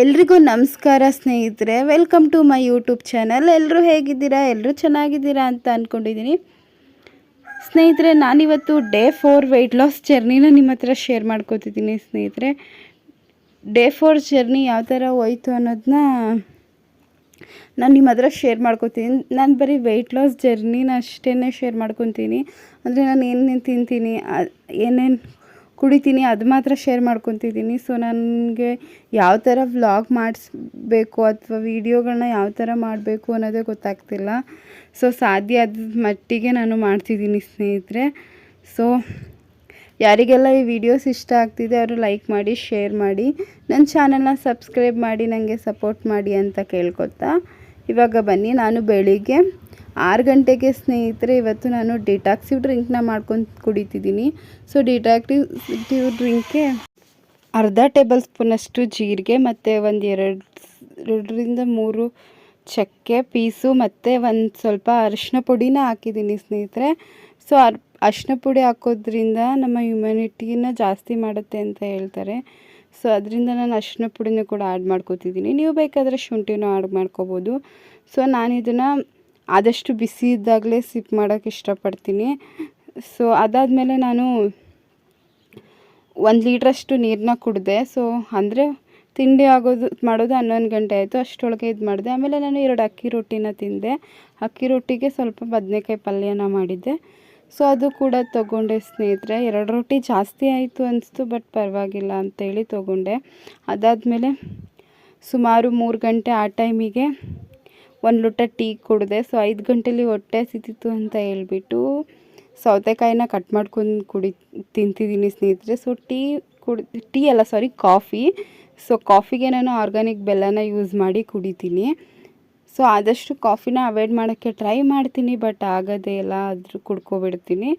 ಎಲ್ರಿಗೂ ನಮಸ್ಕಾರ ಸ್ನೇಹಿತರೆ welcome to my YouTube channel ಎಲ್ಲರೂ ಹೇಗಿದ್ದೀರಾ? ಎಲ್ಲರೂ ಚೆನ್ನಾಗಿದ್ದೀರಾ ಅಂತ ಅಂದ್ಕೊಂಡಿದ್ದೀನಿ ಸ್ನೇಹಿತರೆ, ನಾನಿವತ್ತು ಡೇ ಫೋರ್ ವೆಯ್ಟ್ ಲಾಸ್ ಜರ್ನಿನ ನಿಮ್ಮ ಹತ್ರ ಶೇರ್ ಮಾಡ್ಕೋತಿದ್ದೀನಿ ಸ್ನೇಹಿತರೆ. ಡೇ ಫೋರ್ ಜರ್ನಿ ಯಾವ ಥರ ಹೋಯ್ತು ಅನ್ನೋದನ್ನ ನಾನು ನಿಮ್ಮ ಹತ್ರ ಶೇರ್ ಮಾಡ್ಕೊತೀನಿ ನಾನು ಬರೀ ವೆಯ್ಟ್ ಲಾಸ್ ಜರ್ನಿನ ಅಷ್ಟೇ ಶೇರ್ ಮಾಡ್ಕೊತೀನಿ ಅಂದರೆ ನಾನು ಏನೇನು ತಿಂತೀನಿ ಏನೇನು ಕುಡಿತೀನಿ, ಅದು ಮಾತ್ರ ಶೇರ್ ಮಾಡ್ಕೊತಿದ್ದೀನಿ ಸೊ ನನಗೆ ಯಾವ ಥರ ವ್ಲಾಗ್ ಮಾಡಿಸ್ಬೇಕು ಅಥವಾ ವೀಡಿಯೋಗಳನ್ನ ಯಾವ ಥರ ಮಾಡಬೇಕು ಅನ್ನೋದೇ ಗೊತ್ತಾಗ್ತಿಲ್ಲ. ಸೊ ಸಾಧ್ಯ ಆದ ಮಟ್ಟಿಗೆ ನಾನು ಮಾಡ್ತಿದ್ದೀನಿ ಸ್ನೇಹಿತರೆ. ಸೊ ಯಾರಿಗೆಲ್ಲ ಈ ವಿಡಿಯೋಸ್ ಇಷ್ಟ ಆಗ್ತಿದೆ ಅವರು ಲೈಕ್ ಮಾಡಿ ಶೇರ್ ಮಾಡಿ ನನ್ನ ಚಾನಲ್ನ ಸಬ್ಸ್ಕ್ರೈಬ್ ಮಾಡಿ ನನಗೆ ಸಪೋರ್ಟ್ ಮಾಡಿ ಅಂತ ಕೇಳ್ಕೊತಾ. ಇವಾಗ ಬನ್ನಿ, ನಾನು ಬೆಳಿಗ್ಗೆ ಆರು ಗಂಟೆಗೆ ಸ್ನೇಹಿತರೆ, ಇವತ್ತು ನಾನು ಡಿಟಾಕ್ಸಿವ್ ಡ್ರಿಂಕ್ನ ಮಾಡ್ಕೊಂಡು ಕುಡಿತಿದ್ದೀನಿ. ಸೊ ಡಿಟಾಕ್ಟಿವ್ ಡ್ರಿಂಕ್ಗೆ ಅರ್ಧ ಟೇಬಲ್ ಸ್ಪೂನಷ್ಟು ಜೀರಿಗೆ ಮತ್ತು ಒಂದು ಎರಡು, ಎರಡರಿಂದ ಮೂರು ಚಕ್ಕೆ ಪೀಸು ಮತ್ತು ಒಂದು ಸ್ವಲ್ಪ ಅರಿಶಿನ ಪುಡಿನ ಹಾಕಿದ್ದೀನಿ ಸ್ನೇಹಿತರೆ. ಸೊ ಅರ್ ಅರಿಶಿನ ಪುಡಿ ಹಾಕೋದ್ರಿಂದ ನಮ್ಮ ಇಮ್ಯುನಿಟಿನ ಜಾಸ್ತಿ ಮಾಡುತ್ತೆ ಅಂತ ಹೇಳ್ತಾರೆ. ಸೊ ಅದರಿಂದ ನಾನು ಅರಿಶಿನ ಪುಡಿನ ಕೂಡ ಆ್ಯಡ್ ಮಾಡ್ಕೋತಿದ್ದೀನಿ ನೀವು ಬೇಕಾದರೆ ಶುಂಠಿನೂ ಆ್ಯಡ್ ಮಾಡ್ಕೋಬೋದು. ಸೊ ನಾನು ಇದನ್ನು ಆದಷ್ಟು ಬಿಸಿ ಇದ್ದಾಗಲೇ ಸಿಪ್ ಮಾಡೋಕ್ಕೆ ಇಷ್ಟಪಡ್ತೀನಿ. ಸೊ ಅದಾದಮೇಲೆ ನಾನು ಒಂದು ಲೀಟ್ರಷ್ಟು ನೀರನ್ನ ಕುಡಿದೆ. ಸೊ ಅಂದರೆ ತಿಂಡಿ ಆಗೋದು, ಮಾಡೋದು ಹನ್ನೊಂದು ಗಂಟೆ ಆಯಿತು. ಅಷ್ಟರೊಳಗೆ ಇದು ಮಾಡಿದೆ. ಆಮೇಲೆ ನಾನು ಎರಡು ಅಕ್ಕಿ ರೊಟ್ಟಿನ ತಿಂದೆ. ಅಕ್ಕಿ ರೊಟ್ಟಿಗೆ ಸ್ವಲ್ಪ ಬದನೆಕಾಯಿ ಪಲ್ಯನ ಮಾಡಿದ್ದೆ. ಸೊ ಅದು ಕೂಡ ತೊಗೊಂಡೆ ಸ್ನೇಹಿತರೆ. ಎರಡು ರೊಟ್ಟಿ ಜಾಸ್ತಿ ಆಯಿತು ಅನಿಸ್ತು ಬಟ್ ಪರವಾಗಿಲ್ಲ ಅಂತೇಳಿ ತೊಗೊಂಡೆ. ಅದಾದಮೇಲೆ ಸುಮಾರು ಮೂರು ಗಂಟೆ ಆ ಟೈಮಿಗೆ ಒಂದು ಲೋಟ ಟೀ ಕುಡಿದೆ. ಸೊ ಐದು ಗಂಟೆಲಿ ಹೊಟ್ಟೆ ಸಿತಿತ್ತು ಅಂತ ಹೇಳ್ಬಿಟ್ಟು ಸೌತೆಕಾಯಿನ ಕಟ್ ಮಾಡ್ಕೊಂಡು ಕುಡಿ ತಿಂತಿದ್ದೀನಿ ಸ್ನೇಹಿತರೆ. ಸೊ ಟೀ ಕುಡಿ, ಟೀ ಅಲ್ಲ ಸಾರಿ ಕಾಫಿ. ಸೊ ಕಾಫಿಗೆ ನಾನು ಆರ್ಗ್ಯಾನಿಕ್ ಬೆಲ್ಲನ ಯೂಸ್ ಮಾಡಿ ಕುಡಿತೀನಿ. ಸೊ ಆದಷ್ಟು ಕಾಫಿನ ಅವಾಯ್ಡ್ ಮಾಡೋಕ್ಕೆ ಟ್ರೈ ಮಾಡ್ತೀನಿ ಬಟ್ ಆಗೋದೇ ಇಲ್ಲ ಆದರೂ ಕುಡ್ಕೊಬಿಡ್ತೀನಿ.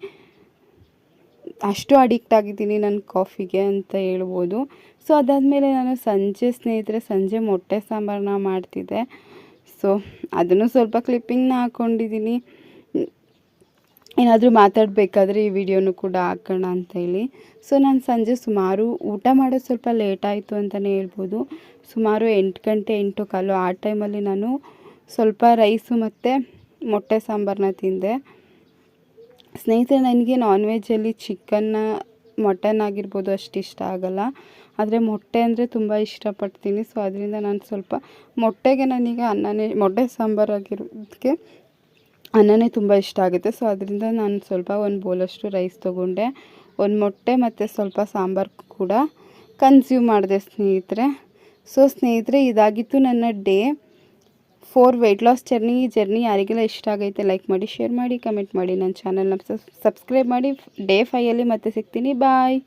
ಅಷ್ಟು ಅಡಿಕ್ಟ್ ಆಗಿದ್ದೀನಿ ನಾನು ಕಾಫಿಗೆ ಅಂತ ಹೇಳ್ಬೋದು. ಸೊ ಅದಾದಮೇಲೆ ನಾನು ಸಂಜೆ ಸ್ನೇಹಿತರೆ, ಸಂಜೆ ಮೊಟ್ಟೆ ಸಾಂಬಾರನ್ನ ಮಾಡ್ತಿದ್ದೆ. ಸೊ ಅದನ್ನು ಸ್ವಲ್ಪ ಕ್ಲಿಪ್ಪಿಂಗ್ನ ಹಾಕ್ಕೊಂಡಿದ್ದೀನಿ ಏನಾದರೂ ಮಾತಾಡಬೇಕಾದ್ರೆ ಈ ವಿಡಿಯೋನು ಕೂಡ ಹಾಕೋಣ ಅಂತ ಹೇಳಿ. ಸೊ ನಾನು ಸಂಜೆ ಸುಮಾರು ಊಟ ಮಾಡೋದು ಸ್ವಲ್ಪ ಲೇಟ್ ಆಯಿತು ಅಂತಲೇ ಹೇಳ್ಬೋದು. ಸುಮಾರು ಎಂಟು ಗಂಟೆ, ಎಂಟು ಕಾಲು ಆ ಟೈಮಲ್ಲಿ ನಾನು ಸ್ವಲ್ಪ ರೈಸು ಮತ್ತು ಮೊಟ್ಟೆ ಸಾಂಬಾರನ್ನ ತಿಂದೆ. ಸ್ನೇಹಿತರೆ, ನನಗೆ ನಾನ್ ವೆಜ್ಜಲ್ಲಿ ಚಿಕನ್ನ ಮಟನ್ ಆಗಿರ್ಬೋದು ಅಷ್ಟು ಇಷ್ಟ ಆಗೋಲ್ಲ. ಆದರೆ ಮೊಟ್ಟೆ ಅಂದರೆ ತುಂಬ ಇಷ್ಟಪಡ್ತೀನಿ. ಸೊ ಅದರಿಂದ ನಾನು ಸ್ವಲ್ಪ ಮೊಟ್ಟೆಗೆ ನನಗೆ ಅನ್ನನೇ, ಮೊಟ್ಟೆ ಸಾಂಬಾರು ಆಗಿರೋದಕ್ಕೆ ಅನ್ನನೇ ತುಂಬ ಇಷ್ಟ ಆಗುತ್ತೆ. ಸೊ ಅದರಿಂದ ನಾನು ಸ್ವಲ್ಪ ಒಂದು ಬೋಲಷ್ಟು ರೈಸ್ ತೊಗೊಂಡೆ. ಒಂದು ಮೊಟ್ಟೆ ಮತ್ತು ಸ್ವಲ್ಪ ಸಾಂಬಾರು ಕೂಡ ಕನ್ಸ್ಯೂಮ್ ಮಾಡಿದೆ ಸ್ನೇಹಿತರೆ. ಸೊ ಸ್ನೇಹಿತರೆ, ಇದಾಗಿತ್ತು ನನ್ನ day four weight loss journey ಈ ಜರ್ನಿ ಯಾರಿಗೆಲ್ಲ ಇಷ್ಟ ಆಗೈತೆ ಲೈಕ್ ಮಾಡಿ ಶೇರ್ ಮಾಡಿ ಕಮೆಂಟ್ ಮಾಡಿ ನನ್ನ ಚಾನಲ್ನ ಸಬ್ಸ್ಕ್ರೈಬ್ ಮಾಡಿ ಡೇ ಫೈಯಲ್ಲಿ ಮತ್ತೆ ಸಿಗ್ತೀನಿ. ಬಾಯ್